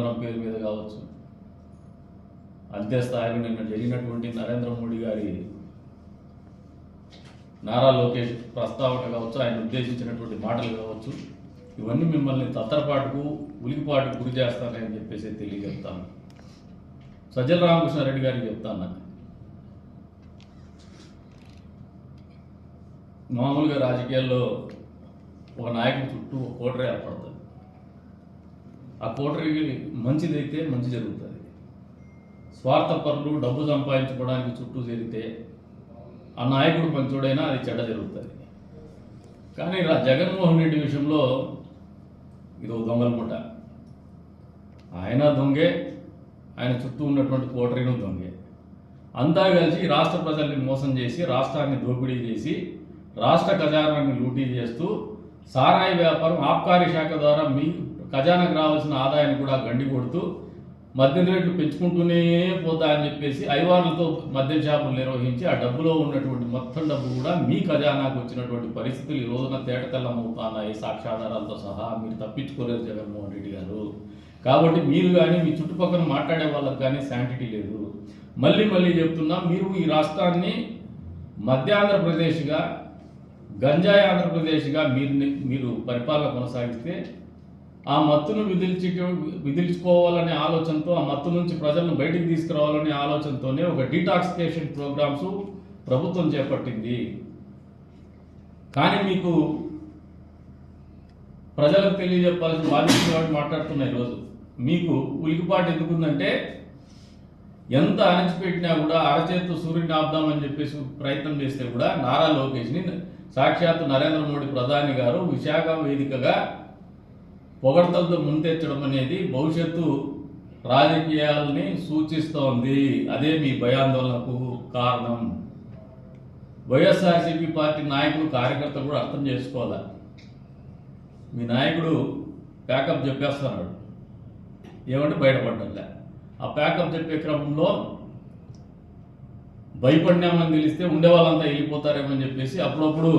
పేరు మీద కావచ్చు. అంత్య స్థాయిలో నిన్న జరిగినటువంటి నరేంద్ర మోడీ గారి నారా లోకేష్ ప్రస్తావన కావచ్చు ఆయన ఉద్దేశించినటువంటి మాటలు కావచ్చు ఇవన్నీ మిమ్మల్ని తత్తరపాటుకు ఉలికిపాటుకు గురి చేస్తానని చెప్పేసి తెలియజెప్తాను సజ్జల రామకృష్ణారెడ్డి గారికి చెప్తాను. నాకు మామూలుగా రాజకీయాల్లో ఒక నాయకుడి చుట్టూ ఒక కోటరే ఏర్పడుతుంది. ఆ కోటరీకి మంచిదైతే మంచి జరుగుతుంది. స్వార్థపరులు డబ్బు సంపాదించుకోవడానికి చుట్టూ చేరితే ఆ నాయకుడు మంచోడైనా అది చెడ్డ జరుగుతుంది. కానీ ఇలా జగన్మోహన్ రెడ్డి విషయంలో ఇది ఒక దొంగల ముఠ. ఆయన దొంగే ఆయన చుట్టూ ఉన్నటువంటి కోటరీను దొంగే. అంతా కలిసి రాష్ట్ర ప్రజల్ని మోసం చేసి రాష్ట్రాన్ని దోపిడీ చేసి రాష్ట్ర ఖజానాన్ని లూటీ చేస్తూ సారాయి వ్యాపారం ఆబ్కారీ శాఖ ద్వారా మీ ఖజానాకు రావాల్సిన ఆదాయాన్ని కూడా గండి కొడుతూ మద్యం రేట్లు పెంచుకుంటూనే పోతా అని చెప్పేసి ఐవార్లతో మద్యం షాపులు నిర్వహించి ఆ డబ్బులో ఉన్నటువంటి మొత్తం డబ్బు కూడా మీ ఖజానాకు వచ్చినటువంటి పరిస్థితులు ఈ రోజున తేటతెల్లమవుతున్నాయి. సాక్ష్యాధారాలతో సహా మీరు తప్పించుకోలేరు జగన్మోహన్ రెడ్డి గారు. కాబట్టి మీరు కానీ మీ చుట్టుపక్కల మాట్లాడే వాళ్ళకి కానీ శాంటిటీ లేదు. మళ్ళీ మళ్ళీ చెప్తున్నా మీరు ఈ రాష్ట్రాన్ని మధ్య ఆంధ్రప్రదేశ్గా గంజాయి ఆంధ్రప్రదేశ్గా మీరు మీరు పరిపాలన కొనసాగిస్తే ఆ మత్తును విధిల్చి విధిల్చుకోవాలనే ఆలోచనతో ఆ మత్తు నుంచి ప్రజలను బయటికి తీసుకురావాలనే ఆలోచనతోనే ఒక డీటాక్సికేషన్ ప్రోగ్రామ్స్ ప్రభుత్వం చేపట్టింది. కానీ మీకు ప్రజలకు తెలియజెప్పాల్సిన బాధ్యత కాబట్టి మాట్లాడుతున్నా ఈరోజు. మీకు ఉలికిపాటు ఎందుకుందంటే ఎంత అణచిపెట్టినా కూడా అరచేతు సూర్యుని ఆపుదామని చెప్పేసి ప్రయత్నం చేస్తే కూడా నారా లోకేష్ని సాక్షాత్తు నరేంద్ర మోడీ ప్రధాని గారు విశాఖ వేదికగా పొగడ్తలతో ముందెచ్చడం అనేది భవిష్యత్తు రాజకీయాలని సూచిస్తోంది. అదే మీ భయాందోళనకు కారణం. వైఎస్ఆర్సీపీ పార్టీ నాయకులు కార్యకర్తలు కూడా అర్థం చేసుకోవాలి? మీ నాయకుడు ప్యాకప్ చెప్పేస్తున్నాడు. ఏమంటే బయటపడ్డలే ఆ ప్యాకప్ చెప్పే క్రమంలో భయపడినామని తెలిస్తే ఉండే వాళ్ళంతా చెప్పేసి అప్పుడప్పుడు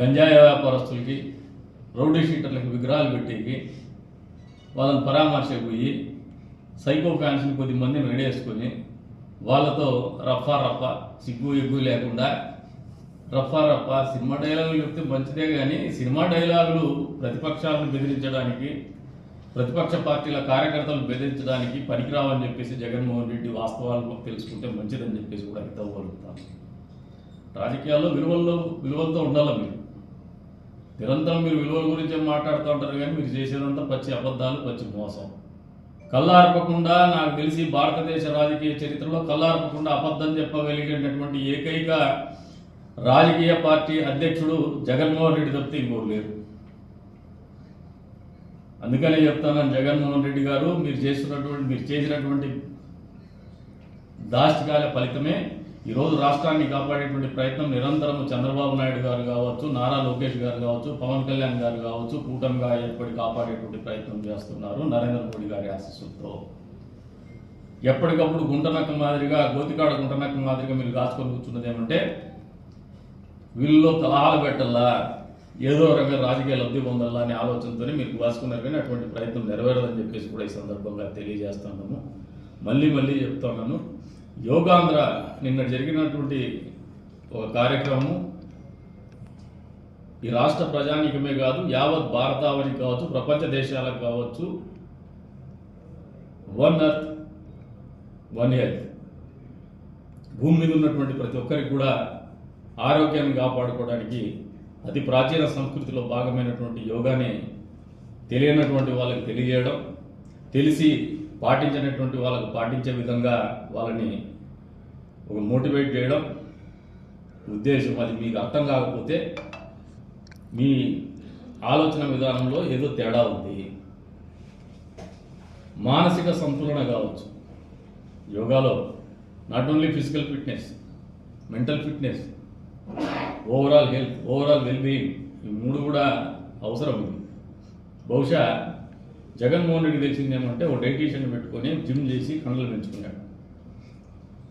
గంజాయి వ్యాపారస్తులకి రౌడీ షీటర్లకు విగ్రహాలు పెట్టేకి వాళ్ళని పరామర్శకు పోయి సైకో ఫ్యాన్స్ని కొద్ది మందిని రెడీ చేసుకొని వాళ్ళతో రఫా రఫా సిగ్గు ఎగ్గు లేకుండా రఫా రఫా సినిమా డైలాగులు చెప్తే మంచిదే కానీ సినిమా డైలాగులు ప్రతిపక్షాలను బెదిరించడానికి ప్రతిపక్ష పార్టీల కార్యకర్తలను బెదిరించడానికి పనికిరావని చెప్పేసి జగన్మోహన్ రెడ్డి వాస్తవాలు తెలుసుకుంటే మంచిదని చెప్పేసి కూడా హితవలుగుతాను రాజకీయాల్లో విలువల్లో విలువలతో ఉండాలి మీరు? నిరంతరం మీరు విలువల గురించి మాట్లాడుతూ ఉంటారు కానీ మీరు చేసేదంతా పచ్చి అబద్ధాలు పచ్చి మోసం. కళ్ళార్పకుండా నాకు తెలిసి భారతదేశ రాజకీయ చరిత్రలో కళ్ళార్పకుండా అబద్ధం చెప్పగలిగినటువంటి ఏకైక రాజకీయ పార్టీ అధ్యక్షుడు జగన్మోహన్ రెడ్డి తప్పితే ఇంకోరు లేరు. అందుకనే చెప్తాను జగన్మోహన్ రెడ్డి గారు మీరు చేస్తున్నటువంటి మీరు చేసినటువంటి దాష్టికాల ఫలితమే ఈరోజు రాష్ట్రాన్ని కాపాడేటువంటి ప్రయత్నం నిరంతరం చంద్రబాబు నాయుడు గారు కావచ్చు నారా లోకేష్ గారు కావచ్చు పవన్ కళ్యాణ్ గారు కావచ్చు కూటమిగా ఏర్పడి కాపాడేటువంటి ప్రయత్నం చేస్తున్నారు నరేంద్ర మోడీ గారి ఆశీస్సులతో. ఎప్పటికప్పుడు గుంటనక్క మాదిరిగా గోతికాడ గుంటనక్క మాదిరిగా మీరు కాచుకొని కూర్చున్నది ఏమంటే వీళ్ళలో కలహాలు పెట్టల్లా ఏదో రకంగా రాజకీయ లబ్ధి పొందాలా అనే ఆలోచనతోనే మీరు కాసుకున్నారు కానీ అటువంటి ప్రయత్నం నెరవేరదని చెప్పేసి కూడా ఈ సందర్భంగా తెలియజేస్తున్నాము మళ్ళీ మళ్ళీ చెప్తున్నాను యోగాంధ్ర నిన్న జరిగినటువంటి ఒక కార్యక్రమం ఈ రాష్ట్ర ప్రజానీకమే కాదు యావత్ భారతావని కావచ్చు ప్రపంచ దేశాలకు కావచ్చు. One earth one health. భూమి మీద ఉన్నటువంటి ప్రతి ఒక్కరికి కూడా ఆరోగ్యాన్ని కాపాడుకోవడానికి అతి ప్రాచీన సంస్కృతిలో భాగమైనటువంటి యోగాని తెలియనటువంటి వాళ్ళకి తెలియజేయడం. తెలిసి పాటించినటువంటి వాళ్ళకు పాటించే విధంగా వాళ్ళని ఒక మోటివేట్ చేయడం ఉద్దేశం. అది మీకు అర్థం కాకపోతే మీ ఆలోచన విధానంలో ఏదో తేడా ఉంది. మానసిక సంతులన కావచ్చు. యోగాలో not only physical fitness mental fitness overall health overall wellbeing ఈ మూడు కూడా అవసరం. ఉంది బహుశా జగన్మోహన్ రెడ్డి తెలిసింది ఏమంటే ఒక డైటీషియన్ పెట్టుకొని జిమ్ చేసి కండలు పెంచుకున్నాడు.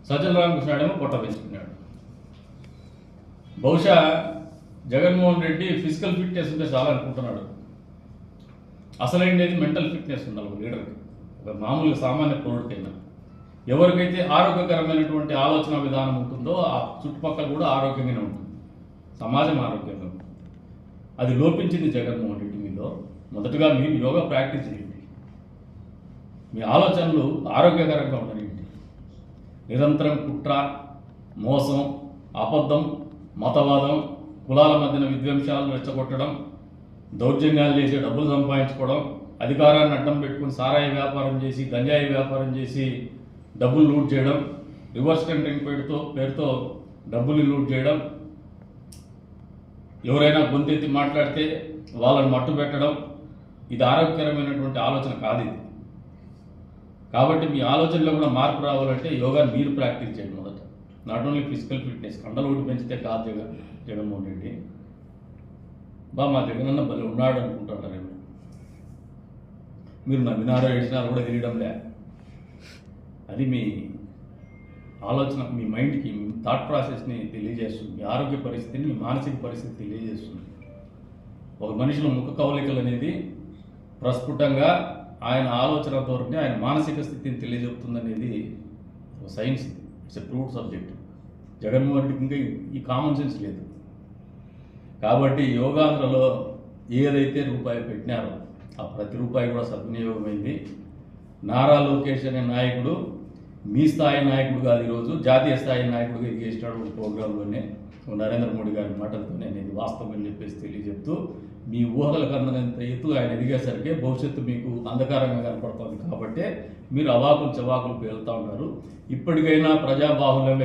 సజ్జల రామకృష్ణాడేమో పొట్ట పెంచుకున్నాడు. బహుశా జగన్మోహన్ రెడ్డి ఫిజికల్ ఫిట్నెస్ ఉంటే చాలా అనుకుంటున్నాడు. అసలైనది మెంటల్ ఫిట్నెస్ ఉండాలి ఒక లీడర్కి. ఒక మామూలుగా సామాన్య పౌరుడికైనా ఎవరికైతే ఆరోగ్యకరమైనటువంటి ఆలోచన విధానం ఉంటుందో ఆ చుట్టుపక్కల కూడా ఆరోగ్యంగానే ఉంటుంది. సమాజం ఆరోగ్యంగా ఉంటుంది. అది లోపించింది జగన్మోహన్ రెడ్డి మీలో మొదటగా మీరు యోగా ప్రాక్టీస్ చేయండి. మీ ఆలోచనలు ఆరోగ్యకరంగా ఉండనివ్వండి. నిరంతరం కుట్ర మోసం అబద్ధం మతవాదం కులాల మధ్యన విధ్వంసాలను రెచ్చగొట్టడం దౌర్జన్యాలు చేసి డబ్బులు సంపాదించుకోవడం అధికారాన్ని అడ్డం పెట్టుకుని సారాయి వ్యాపారం చేసి గంజాయి వ్యాపారం చేసి డబ్బులు లూట్ చేయడం రివర్స్ కంటెంట్ పేరుతో పేరుతో డబ్బులు లూట్ చేయడం ఎవరైనా గొంతెత్తి మాట్లాడితే వాళ్ళని మట్టు పెట్టడం ఇది ఆరోగ్యకరమైనటువంటి ఆలోచన కాదు ఇది. కాబట్టి మీ ఆలోచనలో కూడా మార్పు రావాలంటే యోగా మీరు ప్రాక్టీస్ చేయండి మొదట. నాట్ ఓన్లీ ఫిజికల్ ఫిట్నెస్ కండలు ఒకటి పెంచితే కాదు జగన్ జగన్మోహన్ రెడ్డి. బా మా జగనన్న భలే ఉన్నాడు అనుకుంటున్నారేమో మీరు నవ్వినారో ఏడిచినారో కూడా తెలియడంలే అది మీ ఆలోచన మీ మైండ్కి మీ థాట్ ప్రాసెస్ని తెలియజేస్తుంది. మీ ఆరోగ్య పరిస్థితిని మీ మానసిక పరిస్థితి తెలియజేస్తుంది. ఒక మనిషిలో ముఖ కవలికలు అనేది ప్రస్ఫుటంగా ఆయన ఆలోచన ధోరణి ఆయన మానసిక స్థితిని తెలియజెప్తుంది అనేది science it's a proved subject Jaganmohan రెడ్డికి ఇంకా ఈ కామన్ సెన్స్ లేదు. కాబట్టి యోగాంధ్రలో ఏదైతే రూపాయి పెట్టినారో ఆ ప్రతి రూపాయి కూడా సద్వినియోగమైంది. నారా లోకేష్ అనే నాయకుడు మీ స్థాయి నాయకుడు కాదు ఈరోజు జాతీయ స్థాయి నాయకుడిగా ఎదిగేసినాడు ప్రోగ్రాంలోనే నరేంద్ర మోడీ గారి మాటలతో నేను ఇది వాస్తవం అని చెప్పేసి తెలియజెప్తూ మీ ఊహల కన్నంత ఎత్తు ఆయన ఎదిగేసరికి భవిష్యత్తు మీకు అంధకారంగా కనపడుతుంది కాబట్టి మీరు అవాకులు చవాకులు పేలుతూ ఉన్నారు. ఇప్పటికైనా ప్రజాబాహుల్యం